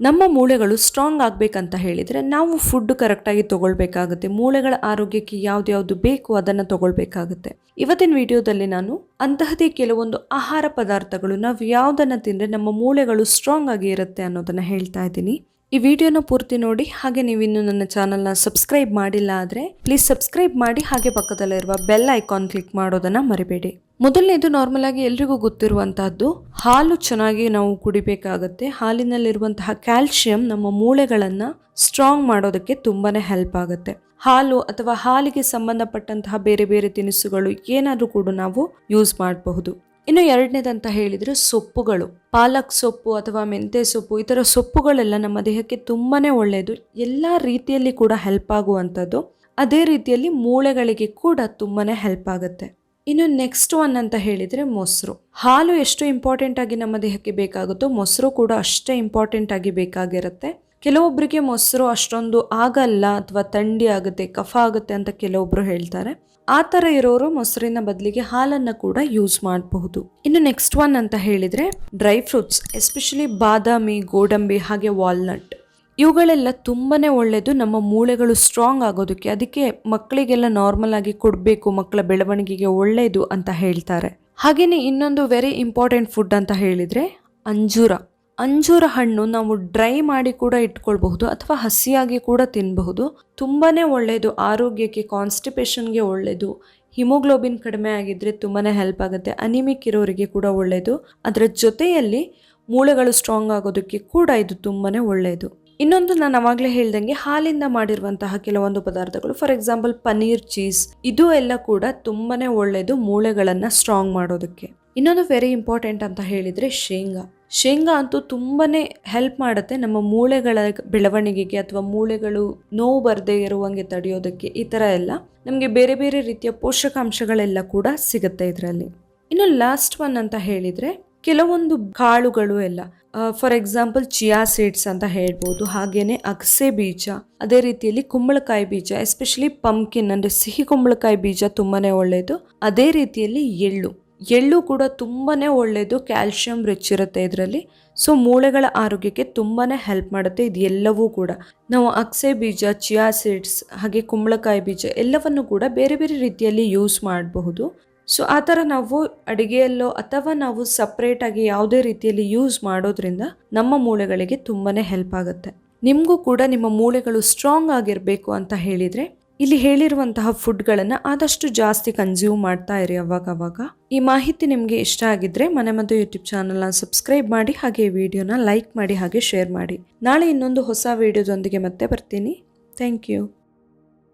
ನಮ್ಮ ಮೂಳೆಗಳು ಸ್ಟ್ರಾಂಗ್ ಆಗಬೇಕಂತ ಹೇಳಿದರೆ ನಾವು ಫುಡ್ ಕರೆಕ್ಟಾಗಿ ತೊಗೊಳ್ಬೇಕಾಗುತ್ತೆ. ಮೂಳೆಗಳ ಆರೋಗ್ಯಕ್ಕೆ ಯಾವ್ದು ಬೇಕು ಅದನ್ನು ತೊಗೊಳ್ಬೇಕಾಗುತ್ತೆ. ಇವತ್ತಿನ ವಿಡಿಯೋದಲ್ಲಿ ನಾನು ಅಂತಹದೇ ಕೆಲವೊಂದು ಆಹಾರ ಪದಾರ್ಥಗಳು ನಾವು ಯಾವುದನ್ನು ತಿಂದರೆ ನಮ್ಮ ಮೂಳೆಗಳು ಸ್ಟ್ರಾಂಗ್ ಆಗಿ ಇರುತ್ತೆ ಅನ್ನೋದನ್ನು ಹೇಳ್ತಾ ಇದ್ದೀನಿ. ಈ ವಿಡಿಯೋನ ಪೂರ್ತಿ ನೋಡಿ ಹಾಗೆ ನೀವು ಇನ್ನು ನನ್ನ ಚಾನಲ್ನ ಸಬ್ಸ್ಕ್ರೈಬ್ ಮಾಡಿಲ್ಲ ಆದರೆ ಪ್ಲೀಸ್ ಸಬ್ಸ್ಕ್ರೈಬ್ ಮಾಡಿ ಹಾಗೆ ಪಕ್ಕದಲ್ಲಿರುವ ಬೆಲ್ ಐಕಾನ್ ಕ್ಲಿಕ್ ಮಾಡೋದನ್ನು ಮರಿಬೇಡಿ. ಮೊದಲನೇದು ನಾರ್ಮಲ್ ಆಗಿ ಎಲ್ರಿಗೂ ಗೊತ್ತಿರುವಂತಹದ್ದು, ಹಾಲು ಚೆನ್ನಾಗಿ ನಾವು ಕುಡಿಬೇಕಾಗತ್ತೆ. ಹಾಲಿನಲ್ಲಿರುವಂತಹ ಕ್ಯಾಲ್ಸಿಯಂ ನಮ್ಮ ಮೂಳೆಗಳನ್ನು ಸ್ಟ್ರಾಂಗ್ ಮಾಡೋದಕ್ಕೆ ತುಂಬಾನೇ ಹೆಲ್ಪ್ ಆಗುತ್ತೆ. ಹಾಲು ಅಥವಾ ಹಾಲಿಗೆ ಸಂಬಂಧಪಟ್ಟಂತಹ ಬೇರೆ ಬೇರೆ ತಿನಿಸುಗಳು ಏನಾದರೂ ಕೂಡ ನಾವು ಯೂಸ್ ಮಾಡಬಹುದು. ಇನ್ನು ಎರಡನೇದಂತ ಹೇಳಿದರೆ ಸೊಪ್ಪುಗಳು. ಪಾಲಕ್ ಸೊಪ್ಪು ಅಥವಾ ಮೆಂತೆ ಸೊಪ್ಪು, ಈ ಥರ ಸೊಪ್ಪುಗಳೆಲ್ಲ ನಮ್ಮ ದೇಹಕ್ಕೆ ತುಂಬಾ ಒಳ್ಳೆಯದು ಎಲ್ಲ ರೀತಿಯಲ್ಲಿ ಕೂಡ ಹೆಲ್ಪ್ ಆಗುವಂಥದ್ದು. ಅದೇ ರೀತಿಯಲ್ಲಿ ಮೂಳೆಗಳಿಗೆ ಕೂಡ ತುಂಬಾ ಹೆಲ್ಪ್ ಆಗುತ್ತೆ. ಇನ್ನು ನೆಕ್ಸ್ಟ್ ಒನ್ ಅಂತ ಹೇಳಿದರೆ ಮೊಸರು. ಹಾಲು ಎಷ್ಟು ಇಂಪಾರ್ಟೆಂಟ್ ಆಗಿ ನಮ್ಮ ದೇಹಕ್ಕೆ ಬೇಕಾಗುತ್ತೋ ಮೊಸರು ಕೂಡ ಅಷ್ಟೇ ಇಂಪಾರ್ಟೆಂಟ್ ಆಗಿ ಬೇಕಾಗಿರುತ್ತೆ. ಕೆಲವೊಬ್ಬರಿಗೆ ಮೊಸರು ಅಷ್ಟೊಂದು ಆಗಲ್ಲ ಅಥವಾ ಥಂಡಿ ಆಗುತ್ತೆ, ಕಫ ಆಗುತ್ತೆ ಅಂತ ಕೆಲವೊಬ್ಬರು ಹೇಳ್ತಾರೆ. ಆ ಥರ ಇರೋರು ಮೊಸರಿನ ಬದಲಿಗೆ ಹಾಲನ್ನು ಕೂಡ ಯೂಸ್ ಮಾಡಬಹುದು. ಇನ್ನು ನೆಕ್ಸ್ಟ್ ಒನ್ ಅಂತ ಹೇಳಿದರೆ ಡ್ರೈ ಫ್ರೂಟ್ಸ್ ಎಸ್ಪೆಷಲಿ ಬಾದಾಮಿ, ಗೋಡಂಬಿ, ಹಾಗೆ ವಾಲ್ನಟ್ ಇವುಗಳೆಲ್ಲ ತುಂಬಾ ಒಳ್ಳೆಯದು ನಮ್ಮ ಮೂಳೆಗಳು ಸ್ಟ್ರಾಂಗ್ ಆಗೋದಕ್ಕೆ. ಅದಕ್ಕೆ ಮಕ್ಕಳಿಗೆಲ್ಲ ನಾರ್ಮಲ್ ಆಗಿ ಕೊಡಬೇಕು, ಮಕ್ಕಳ ಬೆಳವಣಿಗೆಗೆ ಒಳ್ಳೆಯದು ಅಂತ ಹೇಳ್ತಾರೆ. ಹಾಗೆಯೇ ಇನ್ನೊಂದು ವೆರಿ ಇಂಪಾರ್ಟೆಂಟ್ ಫುಡ್ ಅಂತ ಹೇಳಿದರೆ ಅಂಜೂರ. ಅಂಜೂರ ಹಣ್ಣು ನಾವು ಡ್ರೈ ಮಾಡಿ ಕೂಡ ಇಟ್ಕೊಳ್ಬಹುದು ಅಥವಾ ಹಸಿಯಾಗಿ ಕೂಡ ತಿನ್ನಬಹುದು ತುಂಬಾ ಒಳ್ಳೆಯದು ಆರೋಗ್ಯಕ್ಕೆ ಕಾನ್ಸ್ಟಿಪೇಷನ್ಗೆ ಒಳ್ಳೆಯದು ಹಿಮೋಗ್ಲೋಬಿನ್ ಕಡಿಮೆ ಆಗಿದ್ದರೆ ತುಂಬಾ ಹೆಲ್ಪ್ ಆಗುತ್ತೆ. ಅನಿಮಿಕ್ ಇರೋರಿಗೆ ಕೂಡ ಒಳ್ಳೆಯದು ಅದರ ಜೊತೆಯಲ್ಲಿ ಮೂಳೆಗಳು ಸ್ಟ್ರಾಂಗ್ ಆಗೋದಕ್ಕೆ ಕೂಡ ಇದು ತುಂಬಾ ಒಳ್ಳೆಯದು ಇನ್ನೊಂದು ನಾನು ಅವಾಗಲೇ ಹೇಳ್ದಂಗೆ ಹಾಲಿಂದ ಮಾಡಿರುವಂತಹ ಕೆಲವೊಂದು ಪದಾರ್ಥಗಳು ಫಾರ್ ಎಕ್ಸಾಂಪಲ್ ಪನೀರ್ ಚೀಸ್ ಇದು ಎಲ್ಲ ಕೂಡ ತುಂಬಾ ಒಳ್ಳೆಯದು ಮೂಳೆಗಳನ್ನು ಸ್ಟ್ರಾಂಗ್ ಮಾಡೋದಕ್ಕೆ. ಇನ್ನೊಂದು ವೆರಿ ಇಂಪಾರ್ಟೆಂಟ್ ಅಂತ ಹೇಳಿದರೆ ಶೇಂಗಾ. ಶೇಂಗಾ ಅಂತೂ ತುಂಬಾ ಹೆಲ್ಪ್ ಮಾಡುತ್ತೆ ನಮ್ಮ ಮೂಳೆಗಳ ಬೆಳವಣಿಗೆಗೆ ಅಥವಾ ಮೂಳೆಗಳು ನೋವು ಬರದೇ ಇರುವಂಗೆ ತಡೆಯೋದಕ್ಕೆ ಈ ಥರ ಎಲ್ಲ. ನಮಗೆ ಬೇರೆ ಬೇರೆ ರೀತಿಯ ಪೋಷಕಾಂಶಗಳೆಲ್ಲ ಕೂಡ ಸಿಗುತ್ತೆ ಇದರಲ್ಲಿ. ಇನ್ನು ಲಾಸ್ಟ್ ಒನ್ ಅಂತ ಹೇಳಿದರೆ ಕೆಲವೊಂದು ಕಾಳುಗಳು ಎಲ್ಲ ಫಾರ್ ಎಕ್ಸಾಂಪಲ್ ಚಿಯಾ ಸೀಡ್ಸ್ ಅಂತ ಹೇಳ್ಬೋದು ಹಾಗೆಯೇ ಅಗಸೆ ಬೀಜ, ಅದೇ ರೀತಿಯಲ್ಲಿ ಕುಂಬಳಕಾಯಿ ಬೀಜ ಎಸ್ಪೆಷಲಿ ಪಂಪ್ಕಿನ್ ಅಂದರೆ ಸಿಹಿ ಕುಂಬಳಕಾಯಿ ಬೀಜ ತುಂಬಾ ಒಳ್ಳೆಯದು ಅದೇ ರೀತಿಯಲ್ಲಿ ಎಳ್ಳು. ಎಳ್ಳು ಕೂಡ ತುಂಬಾ ಒಳ್ಳೆಯದು ಕ್ಯಾಲ್ಶಿಯಂ ರಿಚ್ ಇರುತ್ತೆ ಇದರಲ್ಲಿ. ಸೊ ಮೂಳೆಗಳ ಆರೋಗ್ಯಕ್ಕೆ ತುಂಬಾ ಹೆಲ್ಪ್ ಮಾಡುತ್ತೆ ಇದು ಎಲ್ಲವೂ ಕೂಡ. ನಾವು ಅಕ್ಸೆ ಬೀಜ, ಚಿಯಾ ಸೀಡ್ಸ್, ಹಾಗೆ ಕುಂಬಳಕಾಯಿ ಬೀಜ ಎಲ್ಲವನ್ನು ಕೂಡ ಬೇರೆ ಬೇರೆ ರೀತಿಯಲ್ಲಿ ಯೂಸ್ ಮಾಡಬಹುದು. ಸೊ ಆ ಥರ ನಾವು ಅಡುಗೆಯಲ್ಲೋ ಅಥವಾ ನಾವು ಸಪ್ರೇಟಾಗಿ ಯಾವುದೇ ರೀತಿಯಲ್ಲಿ ಯೂಸ್ ಮಾಡೋದ್ರಿಂದ ನಮ್ಮ ಮೂಳೆಗಳಿಗೆ ತುಂಬಾ ಹೆಲ್ಪ್ ಆಗುತ್ತೆ. ನಿಮಗೂ ಕೂಡ ನಿಮ್ಮ ಮೂಳೆಗಳು ಸ್ಟ್ರಾಂಗ್ ಆಗಿರಬೇಕು ಅಂತ ಹೇಳಿದರೆ ಇಲ್ಲಿ ಹೇಳಿರುವಂತಹ ಫುಡ್ಗಳನ್ನು ಆದಷ್ಟು ಜಾಸ್ತಿ ಕನ್ಸ್ಯೂಮ್ ಮಾಡ್ತಾ ಇರಿ ಅವಾಗವಾಗ ಅವಾಗ. ಈ ಮಾಹಿತಿ ನಿಮಗೆ ಇಷ್ಟ ಆಗಿದ್ರೆ ಮನೆ ಮದ್ದು ಯೂಟ್ಯೂಬ್ ಚಾನಲ್ನ ಸಬ್ಸ್ಕ್ರೈಬ್ ಮಾಡಿ ಹಾಗೆ ವಿಡಿಯೋನ ಲೈಕ್ ಮಾಡಿ ಹಾಗೆ ಶೇರ್ ಮಾಡಿ. ನಾಳೆ ಇನ್ನೊಂದು ಹೊಸ ವಿಡಿಯೋದೊಂದಿಗೆ ಮತ್ತೆ ಬರ್ತೀನಿ. Thank you